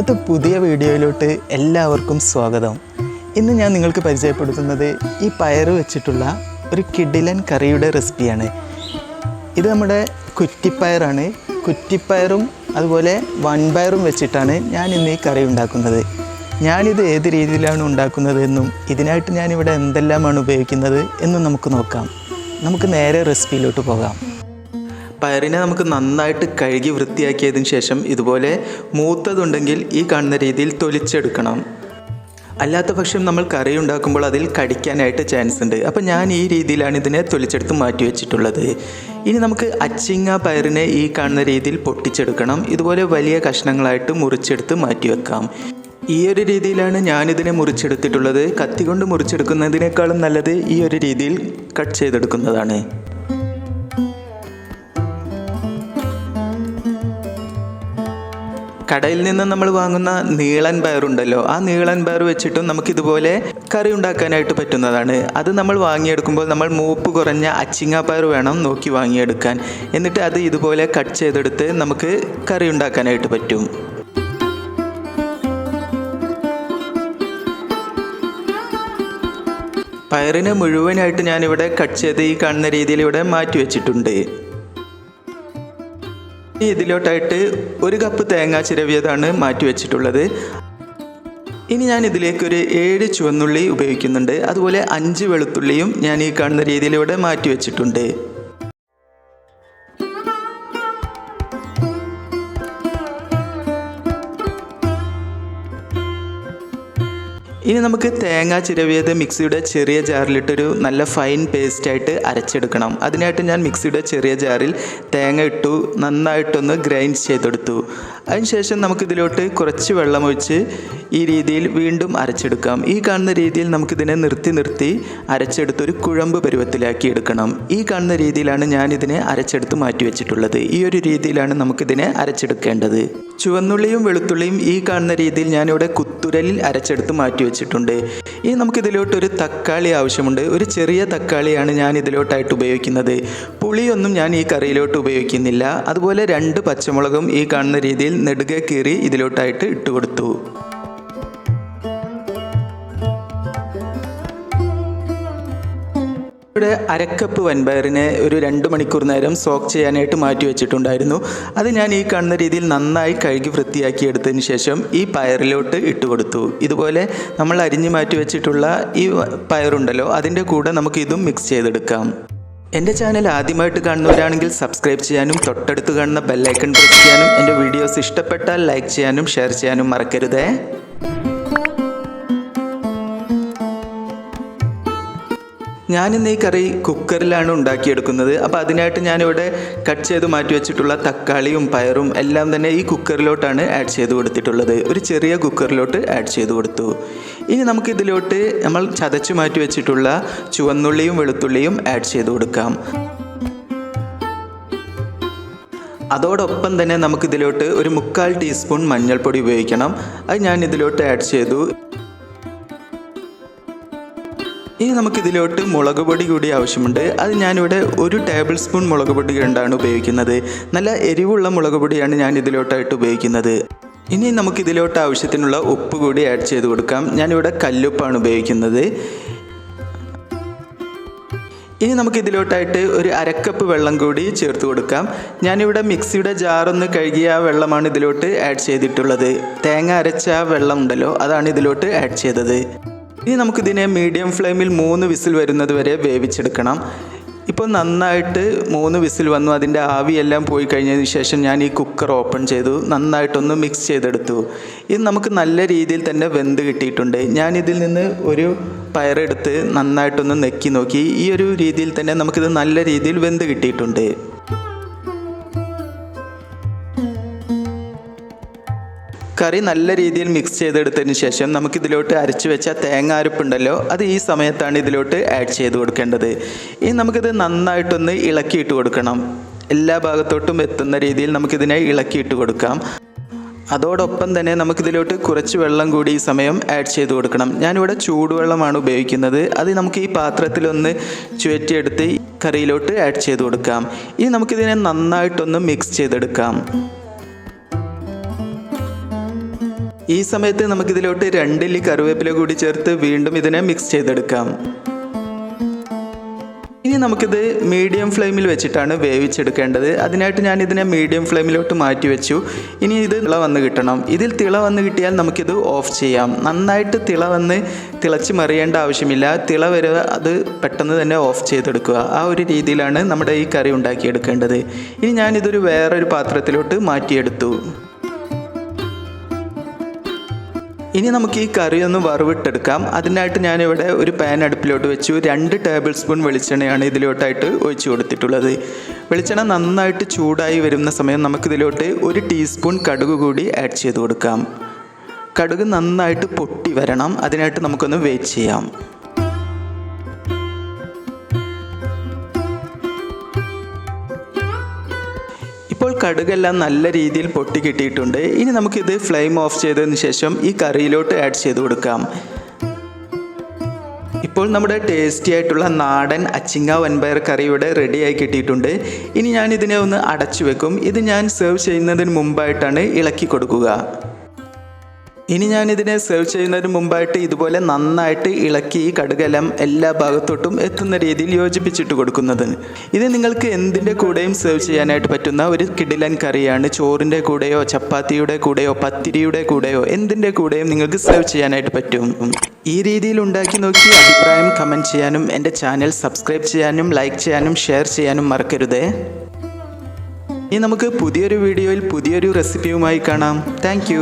ഇന്നത്തെ പുതിയ വീഡിയോയിലോട്ട് എല്ലാവർക്കും സ്വാഗതം. ഇന്ന് ഞാൻ നിങ്ങൾക്ക് പരിചയപ്പെടുത്തുന്നത് ഈ പയർ വെച്ചിട്ടുള്ള ഒരു കിഡിലൻ കറിയുടെ റെസിപ്പിയാണ്. ഇത് നമ്മുടെ കുറ്റിപ്പയറാണ്. കുറ്റിപ്പയറും അതുപോലെ വൻപയറും വെച്ചിട്ടാണ് ഞാൻ ഇന്ന് ഈ കറി ഉണ്ടാക്കുന്നത്. ഞാനിത് ഏത് രീതിയിലാണ് ഉണ്ടാക്കുന്നത് എന്നും ഇതിനായിട്ട് ഞാനിവിടെ എന്തെല്ലാമാണ് ഉപയോഗിക്കുന്നത് എന്നും നമുക്ക് നോക്കാം. നമുക്ക് നേരെ റെസിപ്പിയിലോട്ട് പോകാം. പയറിനെ നമുക്ക് നന്നായിട്ട് കഴുകി വൃത്തിയാക്കിയതിന് ശേഷം ഇതുപോലെ മൂത്തതുണ്ടെങ്കിൽ ഈ കാണുന്ന രീതിയിൽ തൊലിച്ചെടുക്കണം. അല്ലാത്ത പക്ഷം നമ്മൾ കറി ഉണ്ടാക്കുമ്പോൾ അതിൽ കടിക്കാനായിട്ട് ചാൻസ് ഉണ്ട്. അപ്പം ഞാൻ ഈ രീതിയിലാണ് ഇതിനെ തൊലിച്ചെടുത്ത് മാറ്റി വെച്ചിട്ടുള്ളത്. ഇനി നമുക്ക് അച്ചിങ്ങ പയറിനെ ഈ കാണുന്ന രീതിയിൽ പൊട്ടിച്ചെടുക്കണം. ഇതുപോലെ വലിയ കഷ്ണങ്ങളായിട്ട് മുറിച്ചെടുത്ത് മാറ്റി വെക്കാം. ഈ ഒരു രീതിയിലാണ് ഞാനിതിനെ മുറിച്ചെടുത്തിട്ടുള്ളത്. കത്തി കൊണ്ട് മുറിച്ചെടുക്കുന്നതിനേക്കാളും നല്ലത് ഈ ഒരു രീതിയിൽ കട്ട് ചെയ്തെടുക്കുന്നതാണ്. കടയിൽ നിന്ന് നമ്മൾ വാങ്ങുന്ന നീളൻ പയറുണ്ടല്ലോ ആ നീളൻ പയർ വെച്ചിട്ടും നമുക്കിതുപോലെ കറി ഉണ്ടാക്കാനായിട്ട് പറ്റുന്നതാണ്. അത് നമ്മൾ വാങ്ങിയെടുക്കുമ്പോൾ നമ്മൾ മൂപ്പ് കുറഞ്ഞ അച്ചിങ്ങ പയർ വേണം നോക്കി വാങ്ങിയെടുക്കാൻ. എന്നിട്ട് അത് ഇതുപോലെ കട്ട് ചെയ്തെടുത്ത് നമുക്ക് കറി ഉണ്ടാക്കാനായിട്ട് പറ്റും. പയറിനെ മുഴുവനായിട്ട് ഞാനിവിടെ കട്ട് ചെയ്ത് ഈ കാണുന്ന രീതിയിൽ ഇവിടെ മാറ്റി വെച്ചിട്ടുണ്ട്. ഇതിലോട്ടായിട്ട് ഒരു കപ്പ് തേങ്ങ ചിരവിയതാണ് മാറ്റി വെച്ചിട്ടുള്ളത്. ഇനി ഞാൻ ഇതിലേക്ക് ഒരു ഏഴ് ചുവന്നുള്ളി ഉപയോഗിക്കുന്നുണ്ട്. അതുപോലെ അഞ്ച് വെളുത്തുള്ളിയും ഞാൻ ഈ കാണുന്ന രീതിയിലൂടെ മാറ്റി വെച്ചിട്ടുണ്ട്. ഇനി നമുക്ക് തേങ്ങ ചിരവിയത് മിക്സിയുടെ ചെറിയ ജാറിലിട്ടൊരു നല്ല ഫൈൻ പേസ്റ്റായിട്ട് അരച്ചെടുക്കണം. അതിനായിട്ട് ഞാൻ മിക്സിയുടെ ചെറിയ ജാറിൽ തേങ്ങ ഇട്ടു നന്നായിട്ടൊന്ന് ഗ്രൈൻഡ് ചെയ്തെടുത്തു. അതിനുശേഷം നമുക്കിതിലോട്ട് കുറച്ച് വെള്ളമൊഴിച്ച് ഈ രീതിയിൽ വീണ്ടും അരച്ചെടുക്കാം. ഈ കാണുന്ന രീതിയിൽ നമുക്കിതിനെ നിർത്തി നിർത്തി അരച്ചെടുത്ത് ഒരു കുഴമ്പ് പരുവത്തിലാക്കി എടുക്കണം. ഈ കാണുന്ന രീതിയിലാണ് ഞാനിതിനെ അരച്ചെടുത്ത് മാറ്റി വെച്ചിട്ടുള്ളത്. ഈ ഒരു രീതിയിലാണ് നമുക്കിതിനെ അരച്ചെടുക്കേണ്ടത്. ചുവന്നുള്ളിയും വെളുത്തുള്ളിയും ഈ കാണുന്ന രീതിയിൽ ഞാനിവിടെ കുത്തുരലിൽ അരച്ചെടുത്ത് മാറ്റി വെച്ചിട്ടുണ്ട്. ഇനി നമുക്കിതിലോട്ടൊരു തക്കാളി ആവശ്യമുണ്ട്. ഒരു ചെറിയ തക്കാളിയാണ് ഞാൻ ഇതിലോട്ടായിട്ട് ഉപയോഗിക്കുന്നത്. പുളിയൊന്നും ഞാൻ ഈ കറിയിലോട്ട് ഉപയോഗിക്കുന്നില്ല. അതുപോലെ രണ്ട് പച്ചമുളകും ഈ കാണുന്ന രീതിയിൽ നെടുകെ കീറി ഇതിലോട്ടായിട്ട് ഇട്ട് കൊടുത്തു ഇവിടെ അരക്കപ്പ് വൻപയറിനെ ഒരു രണ്ട് മണിക്കൂർ നേരം സോക്ക് ചെയ്യാനായിട്ട് മാറ്റി വെച്ചിട്ടുണ്ടായിരുന്നു. അത് ഞാൻ ഈ കാണുന്ന രീതിയിൽ നന്നായി കഴുകി വൃത്തിയാക്കി എടുത്തതിന് ശേഷം ഈ പയറിലോട്ട് ഇട്ട് കൊടുത്തു. ഇതുപോലെ നമ്മൾ അരിഞ്ഞു മാറ്റി വെച്ചിട്ടുള്ള ഈ പയറുണ്ടല്ലോ അതിന്റെ കൂടെ നമുക്ക് ഇതും മിക്സ് ചെയ്തെടുക്കാം. എന്റെ ചാനൽ ആദ്യമായിട്ട് കാണുന്നവരാണെങ്കിൽ സബ്സ്ക്രൈബ് ചെയ്യാനും തൊട്ടടുത്ത് കാണുന്ന ബെല്ലൈക്കൺ പ്രസ് ചെയ്യാനും എന്റെ വീഡിയോസ് ഇഷ്ടപ്പെട്ടാൽ ലൈക്ക് ചെയ്യാനും ഷെയർ ചെയ്യാനും മറക്കരുതേ. ഞാനിന്ന് ഈ കറി കുക്കറിലാണ് ഉണ്ടാക്കിയെടുക്കുന്നത്. അപ്പോൾ അതിനായിട്ട് ഞാനിവിടെ കട്ട് ചെയ്ത് മാറ്റി വെച്ചിട്ടുള്ള തക്കാളിയും പയറും എല്ലാം തന്നെ ഈ കുക്കറിലോട്ടാണ് ആഡ് ചെയ്ത് കൊടുത്തിട്ടുള്ളത്. ഒരു ചെറിയ കുക്കറിലോട്ട് ആഡ് ചെയ്ത് കൊടുത്തു. ഇനി നമുക്കിതിലോട്ട് നമ്മൾ ചതച്ച് മാറ്റി വെച്ചിട്ടുള്ള ചുവന്നുള്ളിയും വെളുത്തുള്ളിയും ആഡ് ചെയ്ത് കൊടുക്കാം. അതോടൊപ്പം തന്നെ നമുക്കിതിലോട്ട് ഒരു മുക്കാൽ ടീസ്പൂൺ മഞ്ഞൾപ്പൊടി ഉപയോഗിക്കണം. അത് ഞാൻ ഇതിലോട്ട് ആഡ് ചെയ്തു. ഇനി നമുക്കിതിലോട്ട് മുളക് പൊടി കൂടി ആവശ്യമുണ്ട്. അത് ഞാനിവിടെ ഒരു ടേബിൾ സ്പൂൺ മുളക് പൊടി കണ്ടാണ് ഉപയോഗിക്കുന്നത്. നല്ല എരിവുള്ള മുളക് പൊടിയാണ് ഞാൻ ഇതിലോട്ടായിട്ട് ഉപയോഗിക്കുന്നത്. ഇനി നമുക്കിതിലോട്ട് ആവശ്യത്തിനുള്ള ഉപ്പ് കൂടി ആഡ് ചെയ്ത് കൊടുക്കാം. ഞാനിവിടെ കല്ലുപ്പാണ് ഉപയോഗിക്കുന്നത്. ഇനി നമുക്ക് ഇതിലോട്ടായിട്ട് ഒരു അരക്കപ്പ് വെള്ളം കൂടി ചേർത്ത് കൊടുക്കാം. ഞാനിവിടെ മിക്സിയുടെ ജാറൊന്ന് കഴുകിയ ആ വെള്ളമാണ് ഇതിലോട്ട് ആഡ് ചെയ്തിട്ടുള്ളത്. തേങ്ങ അരച്ച വെള്ളം ഉണ്ടല്ലോ അതാണ് ഇതിലോട്ട് ആഡ് ചെയ്തത്. ഇനി നമുക്കിതിനെ മീഡിയം ഫ്ലെയിമിൽ മൂന്ന് വിസിൽ വരുന്നത് വരെ വേവിച്ചെടുക്കണം. ഇപ്പോൾ നന്നായിട്ട് മൂന്ന് വിസിൽ വന്നു അതിന്റെ ആവിയെല്ലാം പോയി കഴിഞ്ഞതിന് ശേഷം ഞാൻ ഈ കുക്കർ ഓപ്പൺ ചെയ്തു നന്നായിട്ടൊന്ന് മിക്സ് ചെയ്തെടുത്തു. ഇത് നമുക്ക് നല്ല രീതിയിൽ തന്നെ വെന്ത് കിട്ടിയിട്ടുണ്ട്. ഞാൻ ഇതിൽ നിന്ന് ഒരു പയറെടുത്ത് നന്നായിട്ടൊന്ന് നെക്കി നോക്കി. ഈ ഒരു രീതിയിൽ തന്നെ നമുക്കിത് നല്ല രീതിയിൽ വെന്ത് കിട്ടിയിട്ടുണ്ട്. കറി നല്ല രീതിയിൽ മിക്സ് ചെയ്തെടുത്തതിന് ശേഷം നമുക്കിതിലോട്ട് അരച്ചു വെച്ച തേങ്ങ അരപ്പുണ്ടല്ലോ അത് ഈ സമയത്താണ് ഇതിലോട്ട് ആഡ് ചെയ്ത് കൊടുക്കേണ്ടത്. ഇനി നമുക്കിത് നന്നായിട്ടൊന്ന് ഇളക്കിയിട്ട് കൊടുക്കണം. എല്ലാ ഭാഗത്തോട്ടും എത്തുന്ന രീതിയിൽ നമുക്കിതിനെ ഇളക്കിയിട്ട് കൊടുക്കാം. അതോടൊപ്പം തന്നെ നമുക്കിതിലോട്ട് കുറച്ച് വെള്ളം കൂടി ഈ സമയം ആഡ് ചെയ്ത് കൊടുക്കണം. ഞാനിവിടെ ചൂടുവെള്ളമാണ് ഉപയോഗിക്കുന്നത്. അത് നമുക്ക് ഈ പാത്രത്തിലൊന്ന് ചുവറ്റിയെടുത്ത് കറിയിലോട്ട് ആഡ് ചെയ്ത് കൊടുക്കാം. ഇനി നമുക്കിതിനെ നന്നായിട്ടൊന്ന് മിക്സ് ചെയ്തെടുക്കാം. ഈ സമയത്ത് നമുക്കിതിലോട്ട് രണ്ടില്ലി കറിവേപ്പില കൂടി ചേർത്ത് വീണ്ടും ഇതിനെ മിക്സ് ചെയ്തെടുക്കാം. ഇനി നമുക്കിത് മീഡിയം ഫ്ലെയിമിൽ വെച്ചിട്ടാണ് വേവിച്ചെടുക്കേണ്ടത്. അതിനായിട്ട് ഞാൻ ഇതിനെ മീഡിയം ഫ്ലെയിമിലോട്ട് മാറ്റി വെച്ചു ഇനി ഇത് തിള വന്ന് കിട്ടണം. ഇതിൽ തിള വന്ന് കിട്ടിയാൽ നമുക്കിത് ഓഫ് ചെയ്യാം. നന്നായിട്ട് തിള വന്ന് തിളച്ച് മറിയേണ്ട ആവശ്യമില്ല. തിള വരെ അത് പെട്ടെന്ന് തന്നെ ഓഫ് ചെയ്തെടുക്കുക. ആ ഒരു രീതിയിലാണ് നമ്മുടെ ഈ കറി ഉണ്ടാക്കിയെടുക്കേണ്ടത്. ഇനി ഞാനിതൊരു വേറൊരു പാത്രത്തിലോട്ട് മാറ്റിയെടുത്തു. ഇനി നമുക്ക് ഈ കറി ഒന്ന് വറവിട്ടെടുക്കാം. അതിനായിട്ട് ഞാനിവിടെ ഒരു പാൻ അടുപ്പിലോട്ട് വെച്ചു. രണ്ട് ടേബിൾ സ്പൂൺ വെളിച്ചെണ്ണയാണ് ഇതിലോട്ടായിട്ട് ഒഴിച്ചു കൊടുത്തിട്ടുള്ളത്. വെളിച്ചെണ്ണ നന്നായിട്ട് ചൂടായി വരുന്ന സമയം നമുക്കിതിലോട്ട് ഒരു ടീസ്പൂൺ കടുക് കൂടി ആഡ് ചെയ്ത് കൊടുക്കാം. കടുക് നന്നായിട്ട് പൊട്ടി വരണം. അതിനായിട്ട് നമുക്കൊന്ന് വെയിറ്റ് ചെയ്യാം. ഇപ്പോൾ കടുകെല്ലാം നല്ല രീതിയിൽ പൊട്ടി കിട്ടിയിട്ടുണ്ട്. ഇനി നമുക്കിത് ഫ്ലെയിം ഓഫ് ചെയ്തതിന് ശേഷം ഈ കറിയിലോട്ട് ആഡ് ചെയ്ത് കൊടുക്കാം. ഇപ്പോൾ നമ്മുടെ ടേസ്റ്റി ആയിട്ടുള്ള നാടൻ അച്ചിങ്ങ വൻപയർ കറി ഇവിടെ റെഡിയായി കിട്ടിയിട്ടുണ്ട്. ഇനി ഞാൻ ഇതിനെ ഒന്ന് അടച്ചു വെക്കും ഇത് ഞാൻ സെർവ് ചെയ്യുന്നതിന് മുമ്പായിട്ടാണ് ഇളക്കി കൊടുക്കുക. ഇനി ഞാനിതിനെ സെർവ് ചെയ്യുന്നതിന് മുമ്പായിട്ട് ഇതുപോലെ നന്നായിട്ട് ഇളക്കി കടുകലം എല്ലാ ഭാഗത്തോട്ടും എത്തുന്ന രീതിയിൽ യോജിപ്പിച്ചിട്ട് കൊടുക്കുന്നത് ഇത് നിങ്ങൾക്ക് എന്തിന്റെ കൂടെയും സെർവ് ചെയ്യാനായിട്ട് പറ്റുന്ന ഒരു കിടിലൻ കറിയാണ് ചോറിന്റെ കൂടെയോ ചപ്പാത്തിയുടെ കൂടെയോ പത്തിരിയുടെ കൂടെയോ എന്തിന്റെ കൂടെയും നിങ്ങൾക്ക് സെർവ് ചെയ്യാനായിട്ട് പറ്റും. ഈ രീതിയിൽ ഉണ്ടാക്കി നോക്കി അഭിപ്രായം കമന്റ് ചെയ്യാനും എന്റെ ചാനൽ സബ്സ്ക്രൈബ് ചെയ്യാനും ലൈക്ക് ചെയ്യാനും ഷെയർ ചെയ്യാനും മറക്കരുതേ. ഇനി നമുക്ക് പുതിയൊരു വീഡിയോയിൽ പുതിയൊരു റെസിപ്പിയുമായി കാണാം. താങ്ക്